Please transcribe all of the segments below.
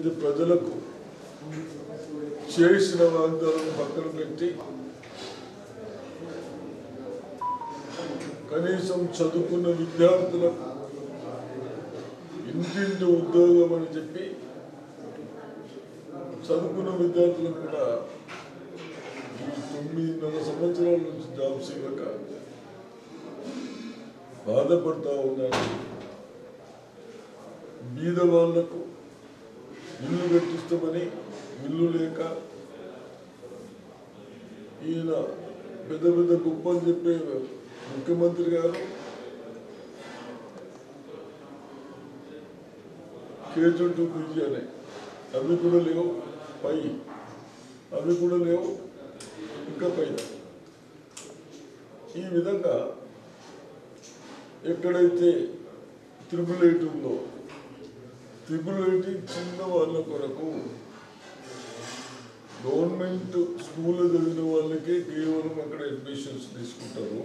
ఏదైతే ప్రజలకు చేసిన వాగ్దానం పక్కన పెట్టి కనీసం చదువుకున్న విద్యార్థులకు ఇంటింటి ఉద్యోగం అని చెప్పి చదువుకున్న విద్యార్థులకు కూడా ఈ తొమ్మిదిన్నర సంవత్సరాల నుంచి జాబ్స్ ఇవ్వక బాధపడతా ఉన్నారు బీద వాళ్ళకు ఇల్లు కట్టిస్తామని ఇల్లు లేక ఈయన పెద్ద పెద్ద గొప్పలు చెప్పే ముఖ్యమంత్రి గారు కేజీ టు పీజీ అనే అవి కూడా లేవు పై అవి కూడా లేవు ఇంకా పైన ఈ విధంగా ఎక్కడైతే త్రిపుల్ ఎయిట్ ఉందో ట్రిబులిటీ చిన్న వాళ్ళ కొరకు గవర్నమెంట్ స్కూల్లో చదివిన వాళ్ళకే కేవలం అక్కడ అడ్మిషన్స్ తీసుకుంటారు.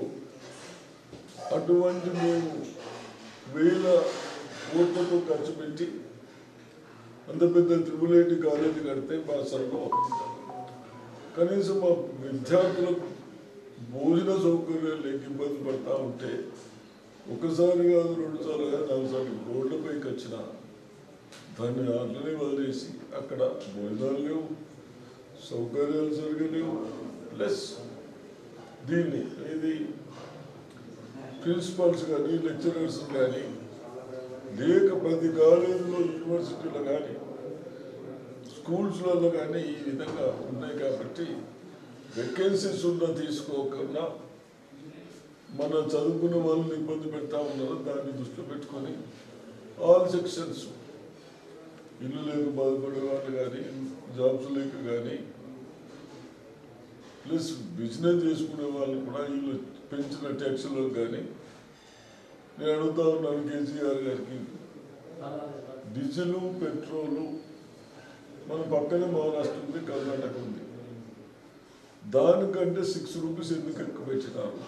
అటువంటి మేము వేల కోట్లతో ఖర్చు పెట్టి అంత పెద్ద త్రిబులేటి కాలేజీ కడితే మా సర్వం కనీసం మా విద్యార్థులకు భోజన సౌకర్యాలు లేక ఇబ్బంది పడతా ఉంటే ఒకసారి కాదు రెండు సార్లు కాదు నాలుగు సార్లు రోడ్లపైకి వచ్చిన దాన్ని అట్లనే వదిలేసి అక్కడ భోజనాలు లేవు సౌకర్యాలు సరిగ్గా లేవు. ప్లస్ దీన్ని ఇది ప్రిన్సిపల్స్ కానీ లెక్చరర్స్ కానీ లేక ప్రతి కాలేజీలో యూనివర్సిటీలో కానీ స్కూల్స్లలో కానీ ఈ విధంగా ఉన్నాయి కాబట్టి వెకెన్సీస్ ఉన్న తీసుకోకుండా మన చదువుకున్న వాళ్ళని ఇబ్బంది పెడతా ఉన్నారో దాన్ని దృష్టిలో పెట్టుకొని ఆల్ సెక్షన్స్ ఇల్లు లేక బాధపడే వాళ్ళు కానీ జాబ్స్ లేక కానీ ప్లస్ బిజినెస్ చేసుకునే వాళ్ళు కూడా వీళ్ళు పెంచిన ట్యాక్స్లో కానీ నేను అడుగుతా ఉన్నాను కేసీఆర్ గారికి. డీజిల్ పెట్రోలు మన పక్కనే మహారాష్ట్ర ఉంది కర్ణాటక ఉంది. దానికంటే సిక్స్ రూపీస్ ఎందుకు ఎక్కువ పెట్టినారు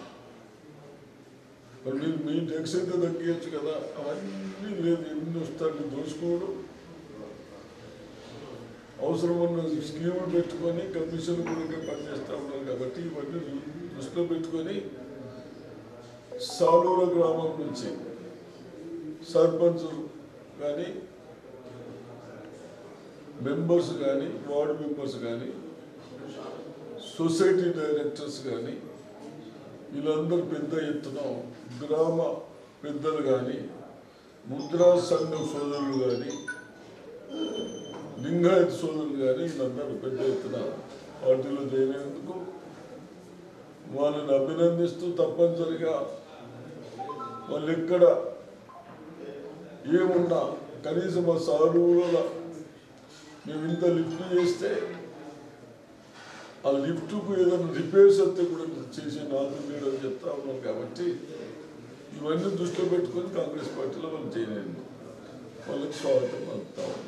మరి మీరు మీ ట్యాక్స్ అయితే తగ్గించచ్చు కదా? అవన్నీ లేదు. ఎన్ని వస్తాయి దోచుకోవడం. అవసరం ఉన్న స్కీములు పెట్టుకొని కమిషన్ కూడా పనిచేస్తూ ఉన్నారు కాబట్టి ఇవన్నీ దృష్టిలో పెట్టుకొని సాలూర గ్రామం నుంచి సర్పంచ్ కానీ మెంబర్స్ కానీ వార్డు మెంబర్స్ కానీ సొసైటీ డైరెక్టర్స్ కానీ వీళ్ళందరూ పెద్ద ఎత్తున గ్రామ పెద్దలు కానీ ముద్రా సంఘం సోదరులు కానీ లింగాయత్ సోదరులు కానీ వీళ్ళందరూ పెద్ద ఎత్తున పార్టీలో చేరినందుకు వాళ్ళని అభినందిస్తూ తప్పనిసరిగా వాళ్ళు ఎక్కడ ఏమున్నా కనీసం ఆ సాధువుల మేము ఇంత లిఫ్ట్ చేస్తే ఆ లిఫ్ట్కు ఏదైనా రిపేర్స్ వస్తే కూడా చేసే నాలుగు అని చెప్తా ఉన్నాం కాబట్టి ఇవన్నీ దృష్టిలో పెట్టుకొని కాంగ్రెస్ పార్టీలో వాళ్ళు చేయలేదు వాళ్ళకి స్వాగతం అందుతా ఉన్నాం.